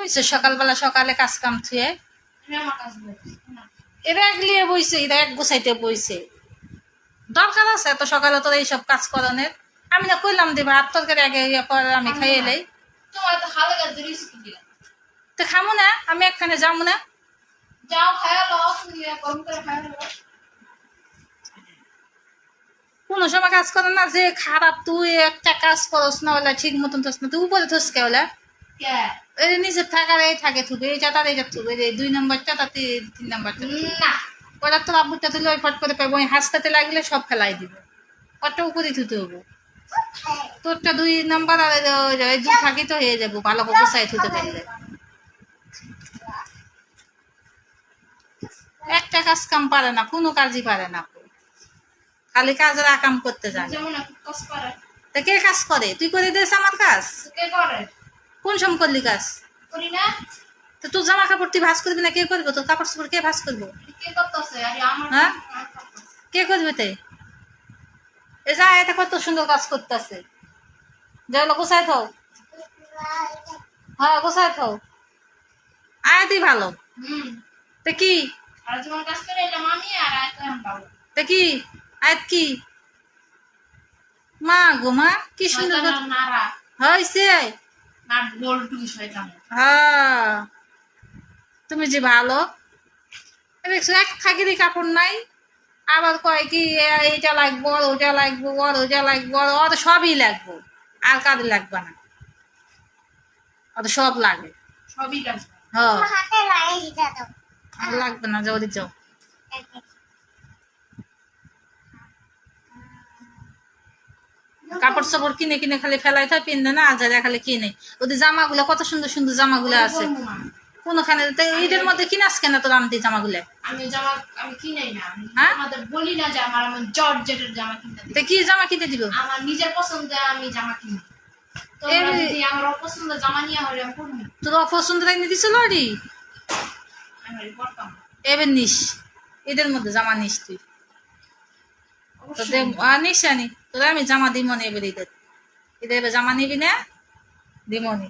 হয়েছে সকালবেলা সকালে কাজ কাম থুয়ে। এরা এক লিয়ে বইছে এরা এক গোছাইতে বইছে। দরকার আছে এত সকালে তোর এইসব কাজ করানোর। আমি না কইলাম দি ভাত তরকারি আগে ইয়ে কর আমি খাই এলাই তো তো খামো না আমি একখানে যাব না। যাও খায়া করে খায়া কোনো সময় কাজ করে না যে খারাপ তুই একটা কাজ করস না ওলা ঠিক মতন থস না। তুই উপরে থস কে ওলা এই নিজের থাকার এই থাকে থুবে এই চাটার এইটা থুবে এই দুই নম্বরটা তাতে তিন নম্বরটা না। ওরা তোর আব্বুটা তুলে ওই ফট করে পাবো ওই হাসতে লাগলে সব ফেলাই দিবে। ওটা উপরে থুতে হব? তোরটা দুই নাম্বার আর ওই দুই থাকি তো হয়ে যাব ভালো করে গুছাই থুতে পারলে। একটা কাজ কাম পারে না কোনো কাজই পারে না খালি কাজের আকাম করতে জানে। তা কে কাজ করে? তুই করে দিস আমার কাজ? কে করে? কোন সম করলি কাজ করি না। তো তোর জামা কাপড় তুই ভাস করবি না কে করব? তোর কাপড় চোপড় কে ভাস করব? হ্যাঁ? কে করবে তে? এ যা এটা কত সুন্দর কাজ করতেছে। যেগুলো গোসাই থাও। হ্যাঁ গোসাই থাও। আয় তুই ভালো। তে কি? তো কি? আয় কি? মা গো মা কি সুন্দর হয়েছে শয়তান হ্যাঁ। তুমি যে ভালো। দেখছ এক থাকিরই কাপড় নাই। আবার কয় কি এইটা লাগবো আর ওটা লাগবো আর ওটা লাগবো আর ওর সবই লাগবো। আর কাদের লাগবে না। ওর সব লাগে। সবই করে। হ্যাঁ। লাগবে না যাও যাও। কাপড় চাপড় কিনে কিনে খালি ফেলাই থাকে পিনবে না আজারে খালি কিনে। ওদের জামাগুলো কত সুন্দর সুন্দর জামাগুলো আছে। কোনখানে মধ্যে কিনাস কেন তোর আমি জামাগুলো? আমি জামা আমি কিনাই না। হ্যাঁ? তোমাদের বলি না যে আমার আমার জর্জেটের জামা কিনতে তো কি জামা কিনে দিব? আমার নিজের পছন্দে আমি জামা কিনি। তোমরা এমনি- আমার অপছন্দ জামা নিয়ে হলে আমি করব তোর অপছন্দ এনে দিছিল রি আমি ওই এবার নিস। ঈদের মধ্যে জামা নিস তুই। আমি জামা দিব নি এবার এবার জামা নিবি না? দিব নি।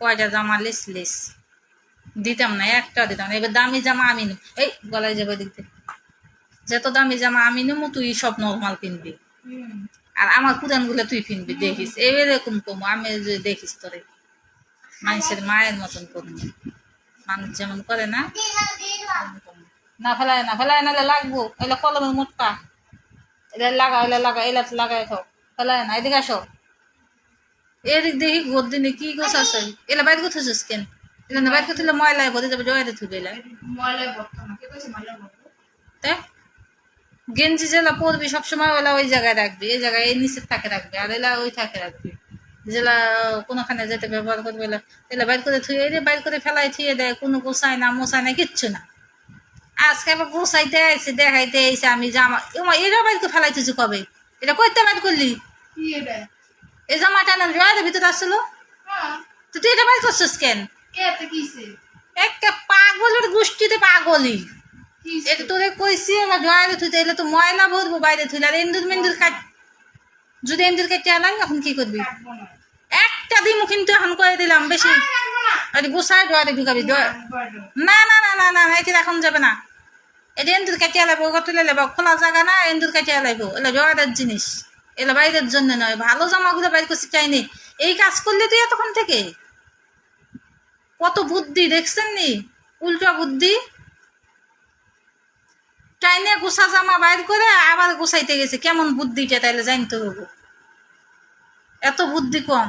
কয়টা জামা লিস লিস। দিতাম না, একটা দিতাম এবার দামি জামা আমি এই, গলায় যাবে যত দামি জামা আমি নেব তুই সব নর্মাল কিনবি। আর আমার পুরানগুলো তুই কিনবি দেখিস। এরকম কম, আমি দেখিস তোরে। মানুষের মায়ের মতন করব মানুষ যেমন করে না। না ফেলায় না ফেলায় নাহলে লাগবো। এলা কলমের মোটকা। এলা লাগা এলা লাগা এলা লাগাই খাও ফেলায় না এদিকে আসো। এদিক দেখি গোদ দিনে কি গোছ আছে? এলা বাইর কোথাছিস কেন? এলা না বাইর ময়লায় ভরে যাবে জয়ের থুবে এলা। ময়লায় না কে কইছে গেঞ্জি যেলা পরবি সবসময় ওলা ওই জায়গায় রাখবি। এই জায়গায় এই নিচের থাকে রাখবি আর এলা ওই থাকে রাখবি। যেলা কোনোখানে যেতে ব্যবহার করবে এলা। এলা বাইর করে থুয়ে বাইর করে ফেলাই থুয়ে দেয় কোনো গোসাই না মশাই না কিচ্ছু না। আজকে আবার গোসাইতে আইছে দেখাইতে আইছে আমি জামা এরা বাইর করে ফেলাইতেছি কবে? এটা কইতে বাইর করলি? এই জামাটা না জয়ের ভিতরে আসলো হ্যাঁ। তো তুই এটা বাইর করছিস কেন? একটা পাগলের গোষ্ঠীতে পাগলই। এটা তোরে কইছি না জয়ের থুইতে এলে তো ময়লা ভরবো বাইরে থুইলে। আর এন্দুর মেন্দুর কাট যদি এন্দুর কেটে আলাই এখন কি করবি? একটা দিমু কিন্তু এখন করে দিলাম বেশি। আরে গোসাই জয়ারে ঢুকাবি না না না না না এটা এখন যাবে না। এটা এন্দুর কাটিয়ে লাগবো তুলে লাগবো? খোলা জায়গা না, এন্দুর কাটিয়ে লাগবো। এলা জয়ারের জিনিস। এলা বাইরের জন্য নয়, ভালো জামাগুলো বাইর করছি চাইনি এই কাজ করলে তুই এতক্ষণ থেকে? কত বুদ্ধি, দেখছেন নি? উল্টা বুদ্ধি। চাইনে গোসা জামা বাইর করে আবার গোসাইতে গেছে। কেমন বুদ্ধিটা তাইলে জানতে হব এত বুদ্ধি কম।